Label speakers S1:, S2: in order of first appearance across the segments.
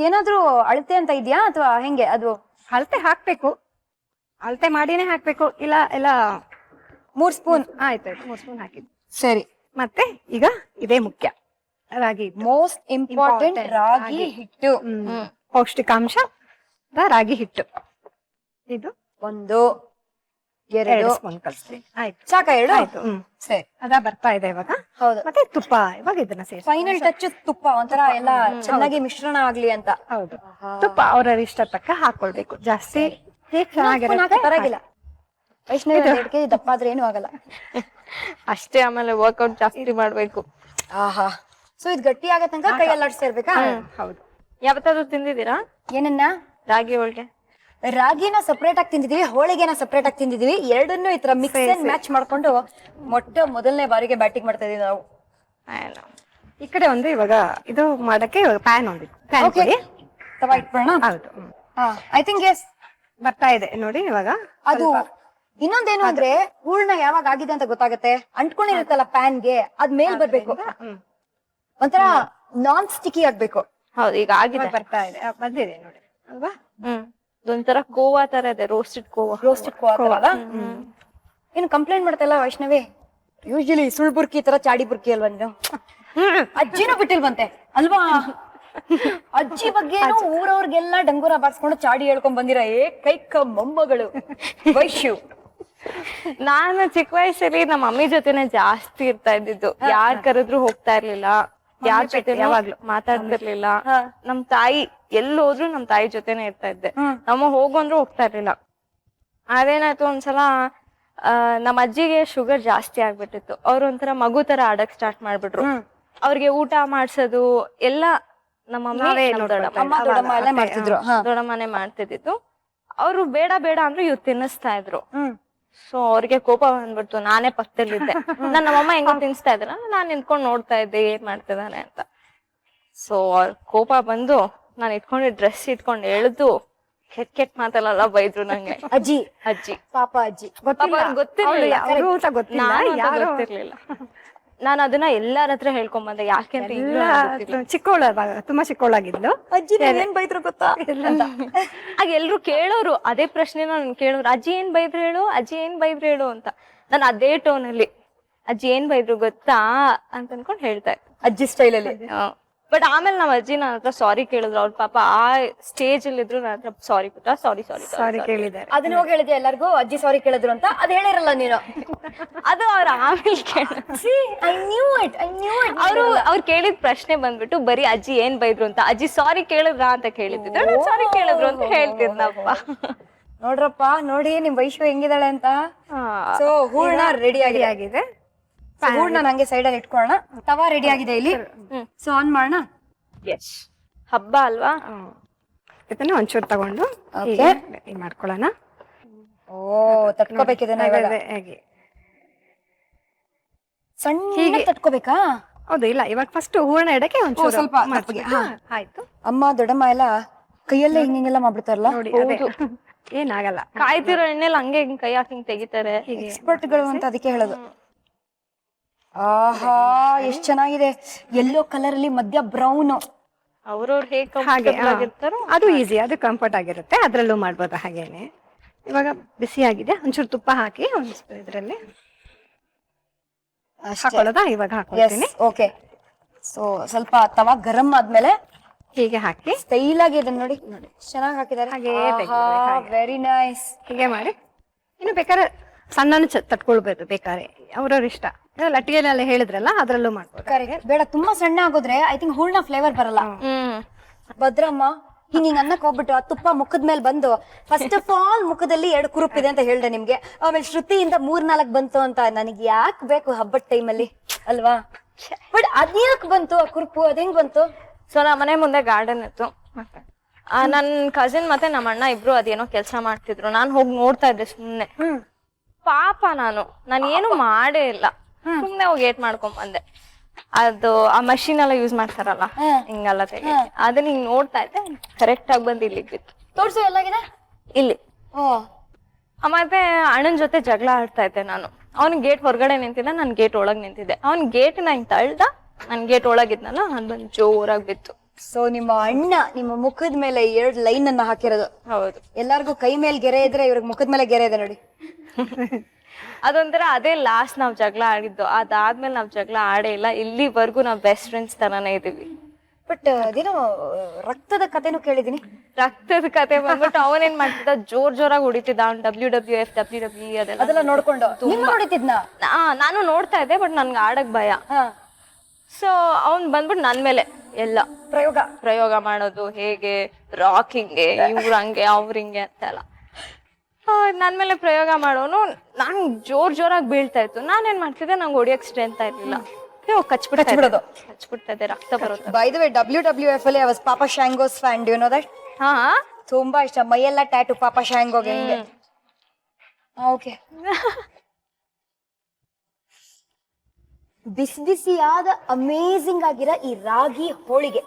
S1: ಇದಕ್ಕೇನಾದ್ರೂ ಅಳತೆ ಅಂತ ಇದೆಯಾ? ಅಥವಾ ಹೆಂಗೆ? ಅದು
S2: ಅಳತೆ ಹಾಕ್ಬೇಕು. ಅಳತೆ ಮಾಡಿನೇ ಹಾಕ್ಬೇಕು. ಇಲ್ಲ ಎಲ್ಲ
S1: ಮೂರ್ ಸ್ಪೂನ್.
S2: ಆಯ್ತಾಯ್ತು ಮೂರ್ ಸ್ಪೂನ್ ಹಾಕಿದ್ದು.
S1: ಸರಿ.
S2: ಮತ್ತೆ ಈಗ ಇದೇ ಮುಖ್ಯ. ರಾಗಿ.
S1: ಮೋಸ್ಟ್ ಇಂಪಾರ್ಟೆಂಟ್ ರಾಗಿ. ಹಿಟ್ಟು.
S2: ಪೌಷ್ಟಿಕಾಂಶ ರಾಗಿ ಹಿಟ್ಟು. ಇದು
S1: ಒಂದು.
S2: ಎರಡು
S1: ಎರಡು
S2: ಸ್ಪೂನ್ ಕಲಿಸ್ರಿ ಆಯ್ತು.
S1: ಸಾಕ ಎರಡು?
S2: ಆಯ್ತು. ಹ್ಮ್.
S1: ಸರಿ.
S2: ಅದ ಬರ್ತಾ ಇದೆ ಇವಾಗ.
S1: ಹೌದು.
S2: ಮತ್ತೆ ತುಪ್ಪ ಇವಾಗ ಇದನ್ನ ಸೇರಿಸಿ.
S1: ಫೈನಲ್ ಟಚ್ ತುಪ್ಪ ಒಂಥರ ಎಲ್ಲ ಚೆನ್ನಾಗಿ ಮಿಶ್ರಣ ಆಗ್ಲಿ ಅಂತ.
S2: ಹೌದು. ತುಪ್ಪ ಅವ್ರವ್ರ ಇಷ್ಟ ತಕ್ಕ ಹಾಕೊಳ್ಬೇಕು. ಜಾಸ್ತಿ ಚೆನ್ನಾಗಿರುತ್ತೆ?
S1: ಪರವಾಗಿಲ್ಲ. ವೈಷ್ಣವಿ ಕೆಜಿ ದಪ್ಪ ಆದ್ರೆ ಏನು ಆಗಲ್ಲ.
S3: ಅಷ್ಟೇ ಆಮೇಲೆ ವರ್ಕೌಟ್ ಜಾಸ್ತಿ ಮಾಡ್ಬೇಕು.
S1: ಆಹಾ. ಸೊ ಇದು ಗಟ್ಟಿ ಆಗೋ ತನಕ ಕೈ ಅಲ್ಲಾಡ್ಸ್ತಾ ಇರ್ಬೇಕಾ
S2: ಹೌದು.
S3: ಯಾವತ್ತಾದ್ರೂ ತಿಂದಿದ್ದೀರಾ?
S1: ಏನನ್ನ?
S3: ರಾಗಿ ಹೋಳ್ಗೆ.
S1: ರಾಗಿನ ಸಪ್ರೇಟ್ ಆಗಿ ತಿಂದಿದೀವಿ ಹೋಳಿಗೆನ ಸಪ್ರೇಟ್ ಆಗಿ ತಿಂದಿದೀವಿ. ಎರಡನ್ನೂ ಈ ತರ ಮಿಕ್ಸ್ ಅಂಡ್ ಮ್ಯಾಚ್ ಮಾಡ್ಕೊಂಡು ಮೊಟ್ಟ ಮೊದಲನೇ ಬಾರಿಗೆ ಬ್ಯಾಟಿಂಗ್ ಮಾಡ್ತಾ ಇದೀವಿ ನಾವು.
S2: ಈ ಕಡೆ ಒಂದು ಇವಾಗ ಇದು ಮಾಡಕ್ಕೆ ಇವಾಗ ಪ್ಯಾನ್ ಒಂದು ಪ್ಯಾನ್
S1: ಓಕೆ
S2: ಕೊಡಿ.
S1: ತವಾ ಇಟ್ಬಿಡೋಣ?
S2: ಹೌದು. ಹ್ಮ್.
S1: ಐ ಥಿಂಕ್ ಎಸ್
S2: ಬರ್ತಾ ಇದೆ ನೋಡಿ ಇವಾಗ.
S1: ಅದು ಇನ್ನೊಂದೇನು ಅಂದ್ರೆ ಹೂರ್ಣ ಯಾವಾಗ ಆಗಿದೆ ಅಂತ ಗೊತ್ತಾಗುತ್ತೆ? ಅಂಟ್ಕೊಂಡಿರುತ್ತಲ್ಲ ಪ್ಯಾನ್ಗೆ ಅದ್ ಮೇಲ್ ಬರ್ಬೇಕು.
S2: ಹ್ಮ್.
S1: ಒಂಥರ ನಾನ್ ಸ್ಟಿಕಿ ಆಗ್ಬೇಕು.
S3: ಹೌದು ಈಗ ಆಗಿದೆ.
S2: ಬರ್ತಾ ಇದೆ. ಆ, ಬಂದಿದೆ ನೋಡಿ ಅಲ್ವಾ?
S3: ಹ್ಮ್. ಇದೊಂಥರ ಕೋವಾ ತರ ಇದೆ ರೋಸ್ಟೆಡ್ ಕೋವಾ
S1: ರೋಸ್ಟೆಡ್ ಕೋವಾ ಏನು ಕಂಪ್ಲೇಂಟ್ ಮಾಡ್ತಲ್ಲ ವೈಷ್ಣವಿ? ಯೂಶಲಿ ಸುಳ್ ಬುರ್ಕಿ ತರ ಚಾಡಿ ಬುರ್ಕಿ ಅಲ್ವಾ ನೀನು? ಅಜ್ಜಿನೂ ಬಿಟ್ಟಿಲ್ವಂತೆ ಅಲ್ವಾ? ಅಜ್ಜಿ ಬಗ್ಗೆ ಊರವ್ರಿಗೆಲ್ಲ ಡಂಗೂರ ಬಾರಿಸ್ಕೊಂಡು ಚಾಡಿ ಹೇಳ್ಕೊಂಡ್ ಬಂದಿರ ಏಕೈಕ ಮೊಮ್ಮಗಳು ವೈಶ್ಯು
S3: ನಾನು ಚಿಕ್ಕ ವಯಸ್ಸಲ್ಲಿ ನಮ್ಮ ಮಮ್ಮಿ ಜೊತೆನೆ ಜಾಸ್ತಿ ಇರ್ತಾ ಇದ್ದಿದ್ದು. ಯಾರ್ ಕರೆದ್ರು ಹೋಗ್ತಾ ಇರ್ಲಿಲ್ಲ. ಯಾರ್ ಜೊತೆ ಯಾವಾಗ್ಲೂ ಮಾತಾಡ್ತಿರ್ಲಿಲ್ಲ. ನಮ್ ತಾಯಿ ಎಲ್ಲಿ ಹೋದ್ರು ನಮ್ ತಾಯಿ ಜೊತೆನೆ ಇರ್ತಾ ಇದ್ದೆ. ನಮ್ಮ ಹೋಗು ಅಂದ್ರೂ ಹೋಗ್ತಾ ಇರ್ಲಿಲ್ಲ. ಅದೇನಾಯ್ತು ಒಂದ್ಸಲ ನಮ್ಮ ಅಜ್ಜಿಗೆ ಶುಗರ್ ಜಾಸ್ತಿ ಆಗ್ಬಿಟ್ಟಿತ್ತು. ಅವ್ರು ಒಂಥರ ಮಗು ತರ ಆಡಕ್ ಸ್ಟಾರ್ಟ್ ಮಾಡ್ಬಿಟ್ರು. ಅವ್ರಿಗೆ ಊಟ ಮಾಡ್ಸೋದು ಎಲ್ಲ ನಮ್ಮ ದೊಡ್ಡಮ್ಮನೆ ಮಾಡ್ತಿದ್ದಿತ್ತು ಅವ್ರು ಬೇಡ ಬೇಡ ಅಂದ್ರೆ ಇವ್ರು ತಿನ್ನಿಸ್ತಾ ಇದ್ರು. ಸೊ ಅವ್ರಿಗೆ ಕೋಪ ಬಂದ್ಬಿಡ್ತು. ನಾನೇ ಪಕ್ಕದಲ್ಲಿದ್ದೆ ನನ್ನ ನಮ್ಮಮ್ಮ ಹೆಂಗ್ ತಿನ್ಸ್ತಾ ಇದ್ರ ನಾನ್ ನಿಂತ್ಕೊಂಡ್ ನೋಡ್ತಾ ಇದ್ದೆ ಏನ್ ಮಾಡ್ತಿದಾನೆ ಅಂತ. ಸೊ ಅವ್ರ ಕೋಪ ಬಂದು ನಾನು ಇಟ್ಕೊಂಡು ಡ್ರೆಸ್ ಇಟ್ಕೊಂಡು ಎಳ್ದು ಕೆಟ್ ಕೆಟ್ ಮಾತಲ್ಲ ಬೈದ್ರು ನಂಗೆ.
S1: ಅಜ್ಜಿ.
S3: ಅಜ್ಜಿ.
S1: ಪಾಪ ಅಜ್ಜಿ.
S3: ಪಾಪ ಅವ್ರಿಗೆ ಗೊತ್ತಿರ್ಲಿಲ್ಲ.
S2: ಅಂತ ಗೊತ್ತಿಲ್ಲ.
S3: ಅಂತ ಗೊತ್ತಿರ್ಲಿಲ್ಲ. ನಾನು ಅದನ್ನ ಎಲ್ಲಾರ ಹತ್ರ ಹೇಳ್ಕೊಂಡ್ ಬಂದೆ ಯಾಕೆ ಅಂತ ಇಲ್ಲ.
S2: ಚಿಕ್ಕವಳು ತುಂಬಾ ಚಿಕ್ಕವಳಾಗಿದ್ಲು
S1: ಅಜ್ಜಿ ಏನ್ ಬೈದ್ರು ಗೊತ್ತಾ? ಅಂತ.
S3: ಆಗ ಎಲ್ರು ಕೇಳೋರು ಅದೇ ಪ್ರಶ್ನೆ ನಾನು ಕೇಳೋರು ಅಜ್ಜಿ ಏನ್ ಬೈದ್ರು ಹೇಳು ಅಜ್ಜಿ ಏನ್ ಬೈದ್ರು ಹೇಳು ಅಂತ. ನಾನು ಅದೇ ಟೋನ್ ಅಲ್ಲಿ ಅಜ್ಜಿ ಏನ್ ಬೈದ್ರು ಗೊತ್ತಾ? ಅಂತ ಅನ್ಕೊಂಡು ಹೇಳ್ತಾ ಇದ್ದೆ.
S1: ಅಜ್ಜಿ ಸ್ಟೈಲ್ ಅಲ್ಲಿ.
S3: ಬಟ್ ಆಮೇಲೆ ನಮ್ಮ ಅಜ್ಜಿ ನನ್ನ ಹತ್ರ ಸಾರಿ ಕೇಳಿದ್ರು. ಅವ್ರ ಪಾಪ ಆ ಸ್ಟೇಜ್ ಅಲ್ಲಿ ಇದ್ರು ನನ್ನ ಹತ್ರ ಸಾರಿ ಪುಟ್ಟ ಸಾರಿ ಸಾರಿ
S2: ಸಾರಿ ಕೇಳಿದ್ದಾರೆ.
S1: ಅದನ್ನ ಹೋಗಿ ಹೇಳಿದ್ಯಾ ಎಲ್ಲರಿಗೂ? ಅಜ್ಜಿ ಸಾರಿ ಕೇಳಿದ್ರು ಅಂತ. ಅದ್ ಹೇಳಿರಲ್ಲ ನೀನು.
S3: ಅದು ಅವ್ರ ಆಮೇಲೆ ಅವರು ಅವ್ರು ಕೇಳಿದ ಪ್ರಶ್ನೆ ಬಂದ್ಬಿಟ್ಟು ಬರೀ ಅಜ್ಜಿ ಏನ್ ಬೈದ್ರು ಅಂತ? ಅಜ್ಜಿ ಸಾರಿ ಕೇಳಿದ್ರ ಅಂತ ಕೇಳಿದ್ರು ಸಾರಿ ಕೇಳಿದ್ರು ಅಂತ ಹೇಳ್ತಿದ್ನಪ್ಪ.
S1: ನೋಡ್ರಪ್ಪ ನೋಡಿ ನಿಮ್ ವೈಶ್ವ ಹೆಂಗಿದಾಳೆ ಅಂತ. ಸೊ ಹೂರ್ಣ ರೆಡಿ ಆಗಿ
S2: ಆಗಿದೆ.
S1: So, ಹೂರ್ಣ ನಂಗೆ ಸೈಡ್ ಅಲ್ಲಿ ಇಟ್ಕೊಳ್ಳೋಣ. ತವಾ ರೆಡಿ ಆಗಿದೆ ಇಲ್ಲಿ. ಸೊ ಆನ್ ಮಾಡೋಣ?
S3: ಎಸ್ ಹಬ್ಬ ಅಲ್ವಾ?
S2: ಇದನ್ನ ಒಂಚೂರು ತಗೊಂಡು. ಹೀಗೆ ready ಮಾಡ್ಕೊಳ್ಳೋಣ.
S1: ಓ ತಟ್ಕೋಬೇಕಿದನ್ನ
S2: ಹಾಗೆ?
S1: ಸಣ್ಣ ತಟ್ಕೋಬೇಕಾ?
S2: ಹೌದು ಇಲ್ಲ ಇವಾಗ ಫಸ್ಟ್ ಹೂರ್ಣ ಇಡಕ್ಕೆ ಒಂಚೂರು
S1: ಸ್ವಲ್ಪ.
S2: ಆಯ್ತು.
S1: ಅಮ್ಮ ದೊಡ್ಡಮ್ಮ ಎಲ್ಲ ಕೈಯಲ್ಲೇ ಹಿಂಗೆಲ್ಲ ಮಾಡ್ಬಿಡ್ತಾರಲ್ಲ?
S2: ನೋಡಿ ಏನಾಗಲ್ಲ.
S3: ಕಾಯ್ತಿರೋ ಎಣ್ಣೆಲ್ಲ ಹಂಗೆ ಹಿಂಗ್ ಕೈ ಹಾಕಿ ಹಿಂಗ್ ತೆಗಿತಾರೆ.
S1: ಎಕ್ಸ್ಪರ್ಟ್ಗಳು ಅಂತ ಅದಕ್ಕೆ ಹೇಳೋದು. ಆಹಾ ಎಷ್ಟ್ ಚೆನ್ನಾಗಿದೆ. ಯೆಲ್ಲೋ ಕಲರ್ ಅಲ್ಲಿ ಮಧ್ಯ ಬ್ರೌನ್
S3: ಅವ್ರವ್ರು ಹೇಗೆ
S2: ಹಾಗೆ
S3: ಆಗಿರ್ತಾರೋ
S2: ಅದು ಈಸಿ ಅದು ಕಂಫರ್ಟ್ ಆಗಿರುತ್ತೆ. ಅದ್ರಲ್ಲೂ ಮಾಡ್ಬೋದು ಹಾಗೇನೆ. ಇವಾಗ ಬಿಸಿ ಆಗಿದೆ. ಒಂಚೂರು ತುಪ್ಪ ಹಾಕಿ ಇದ್ರಲ್ಲಿ ಇದರಲ್ಲಿ ಹಾಕೊಳ್ಳೋದಾ? ಇವಾಗ ಹಾಕೊಳ್ತೀನಿ.
S1: ಓಕೆ ಸೊ ಸ್ವಲ್ಪ ತವಾ ಗರಂ ಆದ್ಮೇಲೆ
S2: ಹೀಗೆ ಹಾಕಿ.
S1: ಸ್ಟೈಲ್ ಆಗಿ ಇದನ್ನ ನೋಡಿ ನೋಡಿ. ಚೆನ್ನಾಗಿ ಹಾಕಿದ್ದಾರೆ.
S2: ಹಾಗೇ ಹಾಗೆ.
S1: ವೆರಿ ನೈಸ್
S2: ಹೀಗೆ ಮಾಡಿ. ಇನ್ನು ಬೇಕಾದ್ರೆ ಸಣ್ಣನು ಚ ತಟ್ಕೊಳ್ಬೋದು ಬೇಕಾದ್ರೆ. ಅವ್ರವ್ರ ಇಷ್ಟ. ಲಟ್ಟಿಗೆನೆಲ್ಲ ಹೇಳಿದ್ರಲ್ಲ ಅದ್ರಲ್ಲೂ ಮಾಡ್ಬೋದು.
S1: ಕರೆಕ್ಟ್ ಬೇಡ ತುಂಬಾ ಸಣ್ಣ ಆಗೋದ್ರೆ ಐ ಥಿಂಕ್ ಹೂಳ್ನ ಫ್ಲೇವರ್ ಬರಲ್ಲ.
S3: ಹ್ಮ್.
S1: ಭದ್ರಮ್ಮ ಹಿಂಗ್ ಹಿಂಗ್ ಅನ್ನಕ್ ಹೋಗ್ಬಿಟ್ಟು ಆ ತುಪ್ಪ ಮುಖದ ಮೇಲೆ ಬಂದು ಫಸ್ಟ್ ಆಫ್ ಆಲ್ ಮುಖದಲ್ಲಿ ಎರಡು ಕುರುಪ್ ಇದೆ ಅಂತ ಹೇಳ್ದೆ ನಿಮ್ಗೆ. ಆಮೇಲೆ ಶ್ರುತಿಯಿಂದ ಮೂರ್ ನಾಲ್ಕ್ ಬಂತು ಅಂತ ನನಗೆ ಯಾಕೆ ಬೇಕು ಹಬ್ಬದ ಟೈಮಲ್ಲಿ ಅಲ್ವಾ? ಬಟ್ ಅದ್ಯಾಕ್ ಬಂತು ಆ ಕುರುಪು? ಅದ್ ಹೆಂಗ್ ಬಂತು?
S3: ಸೊ ನಮ್ಮ ಮನೆ ಮುಂದೆ ಗಾರ್ಡನ್ ಇತ್ತು. ಆ, ನನ್ ಕಸಿನ್ ಮತ್ತೆ ನಮ್ಮ ಅಣ್ಣ ಇಬ್ರು ಅದೇನೋ ಕೆಲಸ ಮಾಡ್ತಿದ್ರು. ನಾನ್ ಹೋಗಿ ನೋಡ್ತಾ ಇದ್ದೆ ಸುಮ್ನೆ. ಪಾಪ ನಾನು. ನಾನು ಏನು ಮಾಡೇ ಇಲ್ಲ. ಸುಮ್ನೆ ಹೋಗಿ ಏಟ್ ಮಾಡ್ಕೊಂಡ್ ಬಂದೆ. ಅದು ಆ ಮಷೀನ್ ಎಲ್ಲ ಯೂಸ್ ಮಾಡ್ತಾರಲ್ಲ ಹಿಂಗಲ್ಲ ತೆಗಿ ಅದನ್ನ ಹಿಂಗ್ ನೋಡ್ತಾ ಇದ್ದೆ ಕರೆಕ್ಟ್ ಆಗಿ ಬಂದು ಇಲ್ಲಿಗೆ ಬಿತ್ತು
S1: ತೋರ್ಸು ಎಲ್ಲಾಗಿದೆ?
S3: ಇಲ್ಲಿ.
S1: ಓ.
S3: ಮತ್ತೆ ಅಣ್ಣನ ಜೊತೆ ಜಗಳ ಆಡ್ತಾ ಇದ್ದೆ ನಾನು. ಅವ್ನ್ ಗೇಟ್ ಹೊರಗಡೆ ನಿಂತಿದ್ದ ನಾನ್ ಗೇಟ್ ಒಳಗ್ ನಿಂತಿದ್ದೆ. ಅವ್ನ್ ಗೇಟ್ ಹಿಂಗ್ ತಳ್ದ ನನ್ ಗೇಟ್ ಒಳಗಿದ್ನಲ್ಲ ನಾನು ಬಂದು ಜೋರಾಗಿ ಬಿತ್ತು
S1: ಸೊ ನಿಮ್ಮ ಅಣ್ಣ ನಿಮ್ಮ ಮುಖದ ಮೇಲೆ ಎರಡು ಲೈನ್ ಅನ್ನ ಹಾಕಿರೋದು.
S3: ಹೌದು.
S1: ಎಲ್ಲಾರ್ಗೂ ಕೈ ಮೇಲೆ ಗೆರೆ ಇದ್ರೆ ಇವ್ರಿಗೆ ಮುಖದ ಮೇಲೆ ಗೆರೆ ಇದೆ ನೋಡಿ.
S3: ಅದೊಂಥರ ಅದೇ ಲಾಸ್ಟ್ ನಾವು ಜಗಳ ಆಡಿದ್ದು. ಅದಾದ್ಮೇಲೆ ನಾವು ಜಗಳ ಆಡೇ ಇಲ್ಲ. ಇಲ್ಲಿವರೆಗೂ ನಾವು ಬೆಸ್ಟ್ ಫ್ರೆಂಡ್ಸ್ ತರಾನೇ ಇದೀವಿ.
S1: ಬಟ್ ಅದೇನೋ ರಕ್ತದ ಕಥೆನೂ ಕೇಳಿದೀನಿ
S3: ರಕ್ತದ ಕತೆ ಬಂದ್ಬಿಟ್ಟು ಅವನೇನ್ ಮಾಡ್ತಿದ್ದ? ಜೋರ್ ಜೋರಾಗಿ ಹೊಡಿತಿದ್ದ ಅವ್ನು W W F W W ಅದೆಲ್ಲ.
S1: ಅದೆಲ್ಲ ನೋಡ್ಕೊಂಡು.
S3: ನಾ- ನಾನು ನೋಡ್ತಾ ಇದ್ದೆ ಬಟ್ ನನ್ಗೆ ಆಡಕ್ ಭಯ. ಸೊ ಅವ್ನು ಬಂದ್ಬಿಟ್ಟು ನನ್ ಮೇಲೆ ಎಲ್ಲ
S1: ಪ್ರಯೋಗ.
S3: ಪ್ರಯೋಗ ಮಾಡೋದು ಹೇಗೆ ರಾಕ್ ಹಿಂಗೆ ಇವ್ರು ಹಂಗೆ ಅವ್ರು ಹಿಂಗೆ ಅಂತೆಲ್ಲ ಆ, ನನ್ ಮೇಲೆ ಪ್ರಯೋಗ ಮಾಡೋನು ನಾನ್ ಜೋರ್ ಜೋರಾಗಿ ಬೀಳ್ತಾ ಇತ್ತು. ನಾನೇನ್ ಮಾಡ್ತಿದ್ದೆ? ನಂಗೆ ಹೊಡಿಯಕ್ ಸ್ಟ್ರೆಂತ್ ಇರ್ಲಿಲ್ಲ
S1: ಕಚ್ಬಿಡೋದು.
S3: ಕಚ್ಬಿಡ್ತಾ ಇದ್ದೆ ರಕ್ತ ಬರುತ್ತೆ
S1: by the way W W F ಅಲ್ಲಿ ಅವಸ್ ಪಾಪ ಶಾಂಗೋಸ್ ಫ್ಯಾನ್ ಯು ನೋ ದಟ್
S3: ಹಾ
S1: ತುಂಬಾ ಇಷ್ಟ. ಮೈಯೆಲ್ಲ ಟ್ಯಾಟು ಪಾಪ ಶಾಂಗೋಗೆ ಓಕೆ ಬಿಸಿ ಬಿಸಿಯಾದ ಅಮೇಸಿಂಗ್ ಆಗಿರೋ ಈ ರಾಗಿ ಹೋಳಿಗೆ.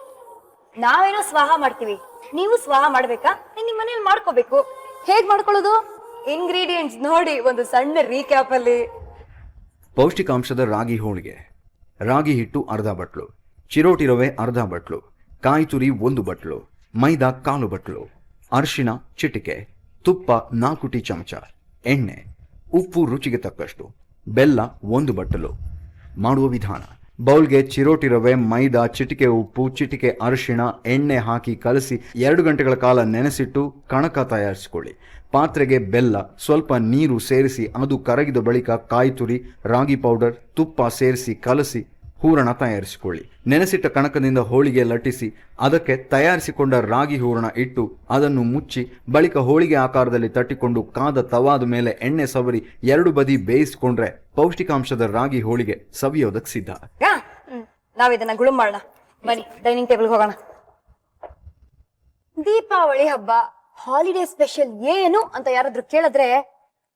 S1: ನಾವೇನೋ ಸ್ವಾಹ ಮಾಡ್ತೀವಿ. ನೀವು ಸ್ವಾಹ ಮಾಡ್ಬೇಕಾ? ನಿಮ್ಮ ನಿಮ್ ಮನೇಲಿ ಮಾಡ್ಕೋಬೇಕು. ಹೇಗ್ ಮಾಡ್ಕೊಳ್ಳೋದು? ಇಂಗ್ರೀಡಿಯೆಂಟ್ಸ್ ನೋಡಿ, ಒಂದು ಸಣ್ಣ ರೀಕ್ಯಾಪ್ ಅಲ್ಲಿ.
S4: ಪೌಷ್ಟಿಕಾಂಶದ ರಾಗಿ ಹೋಳಿಗೆ. ರಾಗಿ ಹಿಟ್ಟು ಅರ್ಧ ಬಟ್ಲು. ಚಿರೋಟಿ ರವೆ ಅರ್ಧ ಬಟ್ಲು. ಕಾಯಿ ತುರಿ ಒಂದು ಬಟ್ಲು. ಮೈದಾ ಕಾಲು ಬಟ್ಲು. ಅರಿಶಿಣ ಚಿಟಿಕೆ. ತುಪ್ಪ ನಾಲ್ಕು ಟೀ ಚಮಚ. ಎಣ್ಣೆ. ಉಪ್ಪು ರುಚಿಗೆ ತಕ್ಕಷ್ಟು. ಬೆಲ್ಲ ಒಂದು ಬಟ್ಟಲು ಮಾಡುವ ವಿಧಾನ. ಬೌಲ್ಗೆ ಚಿರೋಟಿ ರವೆ ಮೈದಾ, ಚಿಟಿಕೆ ಉಪ್ಪು, ಚಿಟಿಕೆ ಅರಿಶಿಣ, ಎಣ್ಣೆ ಹಾಕಿ ಕಲಸಿ ಎರಡು ಗಂಟೆಗಳ ಕಾಲ ನೆನೆಸಿಟ್ಟು ಕಣಕ ತಯಾರಿಸಿಕೊಳ್ಳಿ. ಪಾತ್ರೆಗೆ ಬೆಲ್ಲ, ಸ್ವಲ್ಪ ನೀರು ಸೇರಿಸಿ, ಅದು ಕರಗಿದ ಬಳಿಕ ಕಾಯಿ ತುರಿ ರಾಗಿ ಪೌಡರ್, ತುಪ್ಪ ಸೇರಿಸಿ ಕಲಸಿ ಹೂರಣ ತಯಾರಿಸಿಕೊಳ್ಳಿ. ನೆನೆಸಿಟ್ಟ ಕಣಕದಿಂದ ಹೋಳಿಗೆ ಲಟ್ಟಿಸಿ, ಅದಕ್ಕೆ ತಯಾರಿಸಿಕೊಂಡ ರಾಗಿ ಹೂರಣ ಇಟ್ಟು, ಅದನ್ನು ಮುಚ್ಚಿ, ಬಳಿಕ ಹೋಳಿಗೆ ಆಕಾರದಲ್ಲಿ ತಟ್ಟಿಕೊಂಡು ಕಾದ ತವಾದ ಮೇಲೆ ಎಣ್ಣೆ ಸವರಿ ಎರಡು ಬದಿ ಬೇಯಿಸಿಕೊಂಡ್ರೆ ಪೌಷ್ಟಿಕಾಂಶದ ರಾಗಿ ಹೋಳಿಗೆ ಸವಿಯೋದಕ್ಕೆ ಸಿದ್ಧ.
S1: ಯಾ! ನಾವ್ ಇದನ್ನ ಗುಳುಂ ಮಾಡೋಣ. ಬನ್ನಿ, ಡೈನಿಂಗ್ ಟೇಬಲ್ ಹೋಗೋಣ. ದೀಪಾವಳಿ ಹಬ್ಬ, ಹಾಲಿಡೇ ಸ್ಪೆಷಲ್ ಏನು ಅಂತ ಯಾರಾದ್ರೂ ಕೇಳಿದ್ರೆ,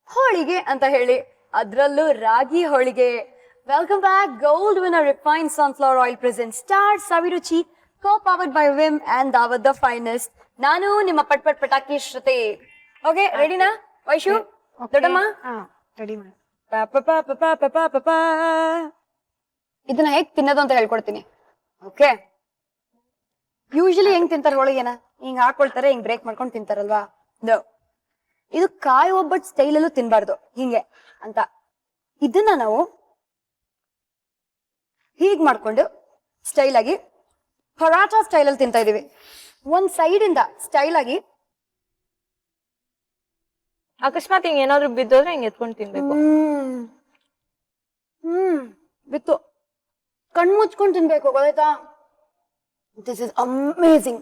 S1: ಹೋಳಿಗೆ ಅಂತ ಹೇಳಿ, ಅದ್ರಲ್ಲೂ ರಾಗಿ ಹೋಳಿಗೆ. Welcome back. Gold winner refined sunflower oil presents Star Saviruchi, co-powered by Vim and Dawat the Finest. ನಾನು ನಿಮ್ಮ ಪಟ್ ಪಟ್ ಪಟಾಕಿ ಶ್ರುತಿ ಓಕೆ ರೆಡಿನಾ ವೈಶು ದೊಡ್ಡಮ್ಮ
S2: ರೆಡಿ
S1: ಇದನ್ನ ಹೇಗ್ ತಿನ್ನೋದು ಅಂತ ಹೇಳ್ಕೊಡ್ತೀನಿ. ಓಕೆ ಯೂಶಲಿ ಹೆಂಗ್ ತಿಂತಾರೆ ಒಳಗೇನ ಹಿಂಗ್ ಹಾಕೊಳ್ತಾರೆ ಹಿಂಗ್ ಬ್ರೇಕ್ ಮಾಡ್ಕೊಂಡು ತಿಂತಾರಲ್ವಾ? ಇದು ಕಾಯಿ ಒಬ್ಬಟ್ ಸ್ಟೈಲಲ್ಲೂ ತಿನ್ಬಾರ್ದು. ಹಿಂಗೆ ಅಂತ. ಇದನ್ನ ನಾವು ಹೀಗ್ ಮಾಡ್ಕೊಂಡು ಸ್ಟೈಲ್ ಆಗಿ ಸ್ಟೈಲಲ್ಲಿ ಸ್ಟೈಲ್ ಅಲ್ಲಿ ತಿಂತಾ ಇದೀವಿ ಒಂದ್ ಸೈಡ್ ಇಂದ ಸ್ಟೈಲ್ ಆಗಿ
S3: ಅಕಸ್ಮಾತ್ ಹಿಂಗ್ ಏನಾದ್ರು ಬಿದ್ದೋದ್ರೆ ಹಿಂಗೆ ಎತ್ಕೊಂಡು ತಿನ್ಬೇಕು.
S1: ಹ್ಮ್. ಹ್ಮ್. ಬಿತ್ತು. ಕಣ್ ಮುಚ್ಕೊಂಡ್ ತಿನ್ಬೇಕು ಗೊತ್ತಾಯ್ತಾ? ದಿಸ್ ಇಸ್ ಅಮೇಸಿಂಗ್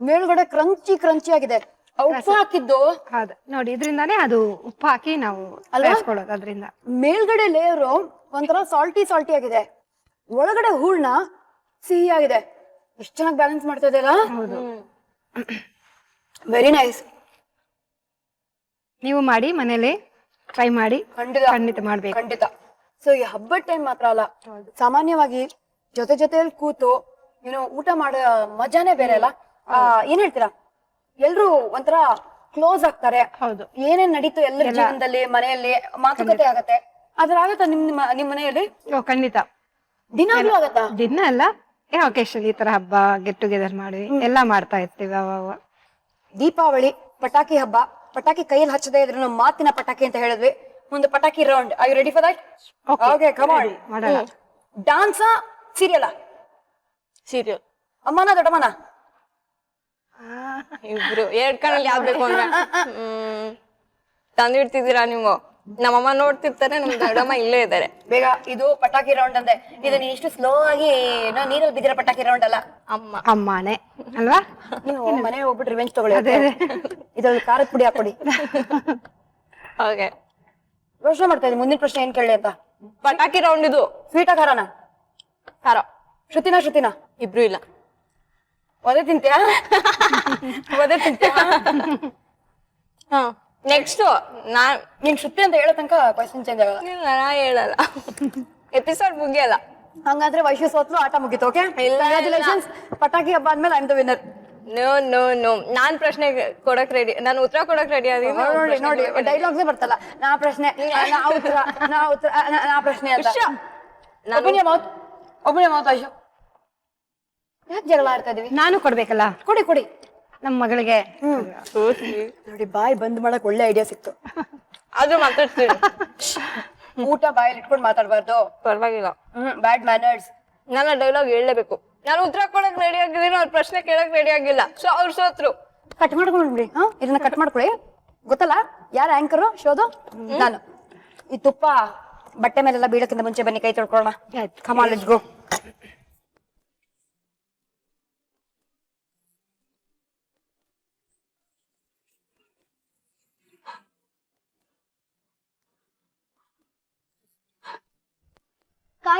S1: ಮೇಲ್ಗಡೆ ಕ್ರಂಚಿ ಕ್ರಂಚಿ ಆಗಿದೆ. ಉಪ್ಪು ಹಾಕಿದ್ದು?
S2: ಹೌದು. ನೋಡಿ ಇದರಿಂದಾನೇ ಅದು ಉಪ್ಪು ಹಾಕಿ ನಾವು ಬೇಯಿಸ್ಕೊಳ್ಳೋದು ಅದರಿಂದ.
S1: ಮೇಲ್ಗಡೆ ಲೇಯರು ಒಂಥರ ಸಾಲ್ಟಿ ಸಾಲ್ಟಿ ಆಗಿದೆ. ಒಳಗಡೆ ಹೂರ್ಣ ಸಿಹಿ ಆಗಿದೆ. ಎಷ್ಟು ಚೆನ್ನಾಗಿ ಬ್ಯಾಲೆನ್ಸ್ ಮಾಡ್ತಾ ಇದೆಯಲ್ಲ? ವೆರಿ ನೈಸ್
S2: ನೀವು ಮಾಡಿ ಮನೇಲಿ ಟ್ರೈ ಮಾಡಿ.
S1: ಖಂಡಿತ.
S2: ಖಂಡಿತ ಮಾಡ್ಬೇಕು.
S1: ಖಂಡಿತ. ಸೊ ಈ ಹಬ್ಬದ ಟೈಮ್ ಮಾತ್ರ ಅಲ್ಲ. ಸಾಮಾನ್ಯವಾಗಿ ಜೊತೆ ಜೊತೆಯಲ್ಲಿ ಕೂತು ಏನೋ ಊಟ ಮಾಡೋ ಮಜಾನೇ ಬೇರೆ ಅಲ್ಲ? ಆ, ಏನ್ ಹೇಳ್ತೀರಾ? ಎಲ್ರು ಒಂಥರ ಕ್ಲೋಸ್ ಆಗ್ತಾರೆ.
S2: ಹೌದು.
S1: ಏನೇನ್ ನಡೀತು ಎಲ್ಲರ ಜೀವನದಲ್ಲಿ ಮನೆಯಲ್ಲಿ ಮಾತುಕತೆ ಆಗತ್ತೆ. ಅದ್ರ ಆಗತ್ತ ನಿಮ್ ನಿಮ್ಮ ನಿಮ್ ಮನೆಯಲ್ಲಿ
S2: ಖಂಡಿತ.
S1: ದಿನಾಗ್ಲೂ ಆಗತ್ತಾ?
S2: ದಿನ ಅಲ್ಲ. ಯಾವ ಒಕೇಶನ್ ಈ ತರ ಹಬ್ಬ ಗೆಟ್ ಟುಗೆದರ್ ಮಾಡಿ ಎಲ್ಲ ಮಾಡ್ತಾ ಇರ್ತೀವಿ ಅವಾಗ
S1: ದೀಪಾವಳಿ ಪಟಾಕಿ ಹಬ್ಬ. ಪಟಾಕಿ ಕೈಯಲ್ಲಿ ಹಚ್ಚದೇ ಇದ್ರೆ ನಮ್ಮ ಮಾತಿನ ಪಟಾಕಿ ಅಂತ ಹೇಳಿದ್ವಿ. ಒಂದು ಪಟಾಕಿ round I ready for that
S2: Okay.
S1: Okay on
S2: ಮಾಡೋಣ.
S1: ಡಾನ್ಸಾ ಸೀರಿಯಲ್
S3: ಸೀರಿಯಲ್
S1: ಅಮ್ಮನ ದೊಡ್ಡಮ್ಮನ?
S3: ಇಬ್ರು. ಎರಡ್ ಕಣಲ್ಲಿ ಯಾವ್ದು ಬೇಕು ಅಂದ್ರೆ. ಹ್ಮ್. ತಂದಿಡ್ತಿದ್ದೀರಾ ನೀವು? ನಮ್ಮಮ್ಮ ನೋಡ್ತಿರ್ತಾರೆ ನಮ್ ದೊಡ್ಡಮ್ಮ ಇಲ್ಲೇ ಇದ್ದಾರೆ.
S1: ಬೇಗ ಇದು ಪಟಾಕಿ ರೌಂಡ್ ಅಂದೆ. ಇದು ನೀನ್ ಇಷ್ಟು ಸ್ಲೋ ಆಗಿ ಏನೋ ನೀರಲ್ಲಿ ಬಿದ್ದಿರೋ ಪಟಾಕಿ ರೌಂಡ್ ಅಲ್ಲ?
S3: ಅಮ್ಮ.
S2: ಅಮ್ಮನೇ. ಅಲ್ವಾ?
S1: ನೀವು ಮನೆ ಹೋಗ್ಬಿಟ್ಟು ರಿವೆಂಜ್ ತಗೊಳ್ಳಿ ಇದ್ರಲ್ಲಿ ಖಾರದ ಪುಡಿ ಹಾಕೊಡಿ
S3: ಓಕೆ
S1: ಯೋಚನೆ ಮಾಡ್ತಾ ಇದ್ದೀನಿ ಮುಂದಿನ ಪ್ರಶ್ನೆ ಏನ್ ಕೇಳಿ ಅಂತ?
S3: ಪಟಾಕಿ ರೌಂಡ್ ಇದು.
S1: ಸ್ವೀಟ ಖಾರನ
S3: ಖಾರ
S1: ಶ್ರುತಿನ ಶ್ರುತಿನ?
S3: ಇಬ್ರು ಇಲ್ಲ.
S1: ಒದೆ ತಿಂತ್ಯಾ? ಒದೆ ತಿಂತ್ಯಾ?
S3: ಹಾ. ನೆಕ್ಸ್ಟ್ ನಾನ್
S1: ನೀನ್ ಸುತ್ತಿ ಅಂತ ಹೇಳೋ ತನಕ ಕ್ವಶನ್ ಚೇಂಜ್ ಆಗಲ್ಲ.
S3: ಇಲ್ಲ ನಾ ಹೇಳಲ್ಲ. ಎಪಿಸೋಡ್ ಮುಗಿಯಲ್ಲ.
S1: ಹಂಗಾದ್ರೆ ವೈಶ್ಯ ಸೋತ್ಲು ಆಟ ಮುಗೀತು ಓಕೆ
S3: ಇಲ್ಲ.
S1: ಕಂಗ್ರಾಚುಲೇಷನ್ಸ್ ಪಟಾಕಿ ಹಬ್ಬ ಆದ್ಮೇಲೆ I'm the winner
S3: no no no ನಾನ್ ಪ್ರಶ್ನೆ ಕೊಡಕ್ ರೆಡಿ ನಾನು ಉತ್ತರ ಕೊಡಕ್ ರೆಡಿ
S1: ನೋಡಿ ನೋಡಿ. ಡೈಲಾಗ್ಸೇ ಬರ್ತಲ್ಲ. ನಾ ಪ್ರಶ್ನೆ ನಾ ಉತ್ತರ ನಾ ಉತ್ತರ ನಾ- ನಾ ಪ್ರಶ್ನೆ ಅಂತ.
S3: ನಾನು
S1: ಒಬ್ಬನೇ ಮೌತ್ ಒಬ್ಬನೇ ಮೌತ್ ಆಯ್ತು ಯಾಕೆ ಜಗಳ ಆಡ್ತಾ ಇದೀವಿ?
S2: ನಾನು ಕೊಡ್ಬೇಕಲ್ಲ?
S1: ಕೊಡಿ ಕೊಡಿ.
S2: ನಮ್ಮ ಮಗಳಿಗೆ.
S1: ನೋಡಿ ಬಾಯಿ ಬಂದ್ ಮಾಡಕ್ ಒಳ್ಳೆ ಐಡಿಯಾ ಸಿಕ್ತು.
S3: ಆದ್ರೂ ಮಾತಾಡ್ತೀನಿ
S1: ಊಟ ಬಾಯಲ್ಲಿ ಇಟ್ಕೊಂಡು ಮಾತಾಡಬಾರ್ದು?
S3: ಪರವಾಗಿಲ್ಲ.
S1: ಹ್ಮ್ ಬ್ಯಾಡ್ ಮ್ಯಾನರ್ಸ್
S3: ನನ್ನ ಡೈಲಾಗ್ ಹೇಳಲೇಬೇಕು. ನಾನು ಉತ್ತರ ಕೊಡಕ್ ರೆಡಿ ಆಗಿದ್ದೀನಿ ಅವ್ರ ಪ್ರಶ್ನೆ ಕೇಳಕ್ ರೆಡಿ ಆಗಿಲ್ಲ. ಸೊ ಅವ್ರು ಸೋತ್ರು.
S1: ಕಟ್ ಮಾಡ್ಕೊಂಡ್ಬಿಡಿ ಹಾ? ಇದನ್ನ ಕಟ್ ಮಾಡ್ಕೊಳ್ಳಿ. ಗೊತ್ತಲ್ಲ? ಯಾರ ಆಂಕರ್ ಶೋದು? ನಾನು. ಈ ತುಪ್ಪ ಬಟ್ಟೆ ಮೇಲೆಲ್ಲ ಬೀಳಕ್ಕಿಂತ ಮುಂಚೆ ಬನ್ನಿ ಕೈ ತೊಳ್ಕೊಳ್ಳೋಣ. ಕಮಾಲ್ ಗೋ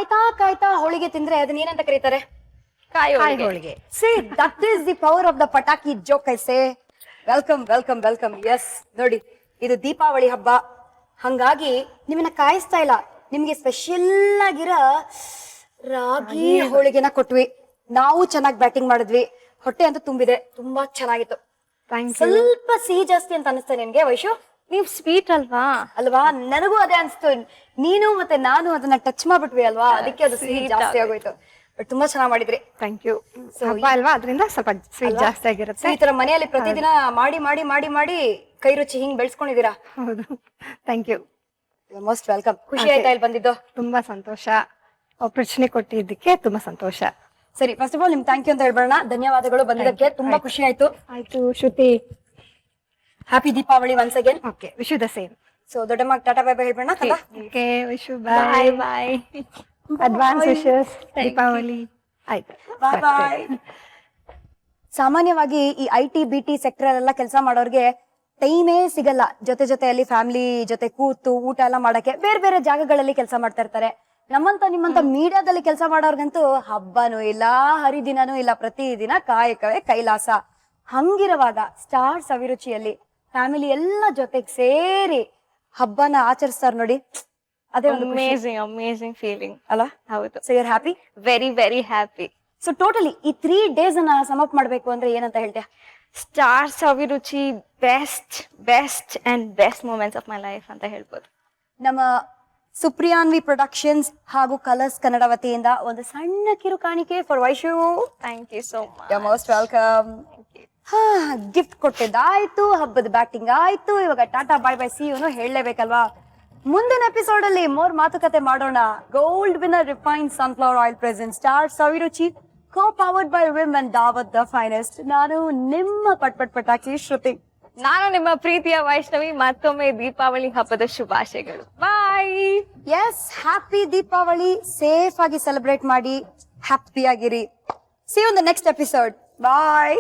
S1: ಕಾಯ್ತಾ ಕಾಯ್ತಾ ಹೋಳಿಗೆ ತಿಂದ್ರೆ ಅದನ್ನ ಏನಂತ ಕರೀತಾರೆ?
S3: ಕಾಯಿ
S2: ಆಫ್
S3: ಹೋಳಿಗೆ.
S2: ಹೋಳಿಗೆ
S1: the ಪಟಾಕಿ joke I say welcome welcome welcome yes ನೋಡಿ ಇದು ದೀಪಾವಳಿ ಹಬ್ಬ. ಹಂಗಾಗಿ ನಿಮ್ಮನ್ನ ಕಾಯಿಸ್ತಾ ಇಲ್ಲ. ನಿಮ್ಗೆ ಸ್ಪೆಷಲ್ ಆಗಿರೋ ರಾಗಿ ಹೋಳಿಗೆನ ಕೊಟ್ವಿ. ನಾವು ಚೆನ್ನಾಗಿ ಬ್ಯಾಟಿಂಗ್ ಮಾಡಿದ್ವಿ. ಹೊಟ್ಟೆ ಅಂತೂ ತುಂಬಿದೆ. ತುಂಬಾ ಚೆನ್ನಾಗಿತ್ತು. ಸ್ವಲ್ಪ ಸಿಹಿ ಜಾಸ್ತಿ ಅಂತ ಅನಿಸ್ತಾ ನಿನ್ಗೆ ವೈಶು?
S3: ನೀವ್ ಸ್ವೀಟ್ ಅಲ್ವಾ?
S1: ಅಲ್ವಾ? ನನಗೂ ಅದೇ ಅನ್ಸ್ತು. ನೀನು ಮತ್ತೆ ನಾನು ಅದನ್ನ ಟಚ್ ಮಾಡ್ಬಿಟ್ವಿ ಅಲ್ವಾ? ಅದಕ್ಕೆ ಅದು ಸಿಹಿ ಜಾಸ್ತಿ ಆಗೋಯ್ತು. ಬಟ್ ತುಂಬಾ ಚೆನ್ನಾಗಿ ಮಾಡಿದ್ರಿ.
S2: ಥ್ಯಾಂಕ್ ಯು ಹಬ್ಬ ಅಲ್ವಾ? ಅದರಿಂದ ಸ್ವಲ್ಪ ಸ್ವೀಟ್ ಜಾಸ್ತಿ ಆಗಿರುತ್ತೆ.
S1: ಈ ತರ ಮನೆಯಲ್ಲಿ ಪ್ರತಿದಿನ ಮಾಡಿ ಮಾಡಿ ಮಾಡಿ ಮಾಡಿ ಕೈ ರುಚಿ ಹಿಂಗ್ ಬೆಳ್ಸ್ಕೊಂಡಿದೀರಾ
S2: ಹೌದು. ಥ್ಯಾಂಕ್ ಯು
S1: ಮೋಸ್ಟ್ ವೆಲ್ಕಮ್ ಖುಷಿ ಆಯ್ತಾ ಇಲ್ಲಿ ಬಂದಿದ್ದು?
S2: ತುಂಬಾ ಸಂತೋಷ. ಪ್ರಶ್ನೆ ಕೊಟ್ಟಿದ್ದಕ್ಕೆ ತುಂಬಾ ಸಂತೋಷ.
S1: ಸರಿ ಫಸ್ಟ್ ಆಫ್ ಆಲ್ ನಿಮ್ ಥ್ಯಾಂಕ್ ಯು ಅಂತ ಹೇಳ್ಬೇಡ ಧನ್ಯವಾದಗಳು ಬಂದಿದ್ದಕ್ಕೆ. ತುಂಬಾ ಖುಷಿ ಆಯ್ತು.
S2: ಆಯ್ತು Shruti.
S1: Happy Deepavali once again
S2: okay wish the same
S1: so ದೊಡ್ಡಮ್ಮ ಟಾಟಾ ಬೈ ಬೈ ಹೇಳ್ಬೇಡ
S2: okay wish bye
S3: bye
S2: advance wishes Deepavali ಆಯ್ತು
S1: ಬಾಯ್ ಬಾಯ್ ಸಾಮಾನ್ಯವಾಗಿ ಈ I T B T sector ಎಲ್ಲ ಕೆಲಸ ಮಾಡೋರಿಗೆ ಟೈಮೇ ಸಿಗಲ್ಲ. ಜೊತೆ ಜೊತೆಯಲ್ಲಿ ಫ್ಯಾಮಿಲಿ ಜೊತೆ ಕೂತು ಊಟ ಎಲ್ಲ ಮಾಡಕ್ಕೆ ಬೇರೆ ಬೇರೆ ಜಾಗಗಳಲ್ಲಿ ಕೆಲಸ ಮಾಡ್ತಾ ಇರ್ತಾರೆ. ನಮ್ಮಂತ ನಿಮ್ಮಂತ ಮೀಡಿಯಾದಲ್ಲಿ ಕೆಲಸ ಮಾಡೋರ್ಗಂತೂ ಹಬ್ಬನೂ ಇಲ್ಲ ಹರಿದಿನನೂ ಇಲ್ಲ. ಪ್ರತಿದಿನ ಕಾಯಕವೇ ಕೈಲಾಸ. ಹಂಗಿರುವಾಗ ಸ್ಟಾರ್ಸ್ ಸವಿರುಚಿಯಲ್ಲಿ ಫ್ಯಾಮಿಲಿ ಎಲ್ಲ ಜೊತೆಗೆ ಸೇರಿ ಹಬ್ಬನ ಆಚರಿಸ್ತಾರೆ ನೋಡಿ. ಅದೇ ಒಂದು ಅಮೇಜಿಂಗ್
S3: ಅಮೇಸಿಂಗ್ ಅಮೇಸಿಂಗ್ ಫೀಲಿಂಗ್
S1: ಅಲ್ಲ?
S3: ಹೌದು.
S1: So your happy
S3: very very happy
S1: so totally ಈ ತ್ರೀ ಡೇಸ್ ಅನ್ನ ಸಮಪ್ ಮಾಡಬೇಕು ಅಂದ್ರೆ ಏನಂತ ಹೇಳ್ತೀಯ?
S3: Stars Abhiruchi best best and best moments of my life ಅಂತ ಹೇಳ್ಬೋದು.
S1: ನಮ್ಮ ಸುಪ್ರಿಯಾನ್ವಿ ಪ್ರೊಡಕ್ಷನ್ಸ್ ಹಾಗೂ ಕಲರ್ಸ್ ಕನ್ನಡ ವತಿಯಿಂದ ಒಂದು ಸಣ್ಣ ಕಿರು ಕಾಣಿಕೆ for Vaishu
S3: thank you so much
S1: most welcome ಹಾ ಗಿಫ್ಟ್ ಕೊಟ್ಟಿದ್ದಾಯ್ತು ಹಬ್ಬದ ಬ್ಯಾಟಿಂಗ್ ಆಯ್ತು ಇವಾಗ ಟಾಟಾ ಬಾಯ್ ಬೈ ಸಿ ಯುನು ಹೇಳಲೇಬೇಕಲ್ವಾ? ಮುಂದಿನ ಎಪಿಸೋಡ್ ಅಲ್ಲಿ ಮೋರ್ ಮಾತುಕತೆ ಮಾಡೋಣ. Gold winner refine sunflower oil present star Saviruchi co powered by Vim and Dawat the finest ನಾನು ನಿಮ್ಮ ಪಟ್ಪಟ್ ಪಟ್ ಪಟಾಕಿ ಶ್ರುತಿ
S3: ನಾನು ನಿಮ್ಮ ಪ್ರೀತಿಯ ವೈಷ್ಣವಿ ಮತ್ತೊಮ್ಮೆ ದೀಪಾವಳಿ ಹಬ್ಬದ ಶುಭಾಶಯಗಳು. Bye
S1: yes happy Deepavali. Safe ಆಗಿ ಸೆಲೆಬ್ರೇಟ್ ಮಾಡಿ ಹ್ಯಾಪಿ ಆಗಿರಿ. See on the next episode bye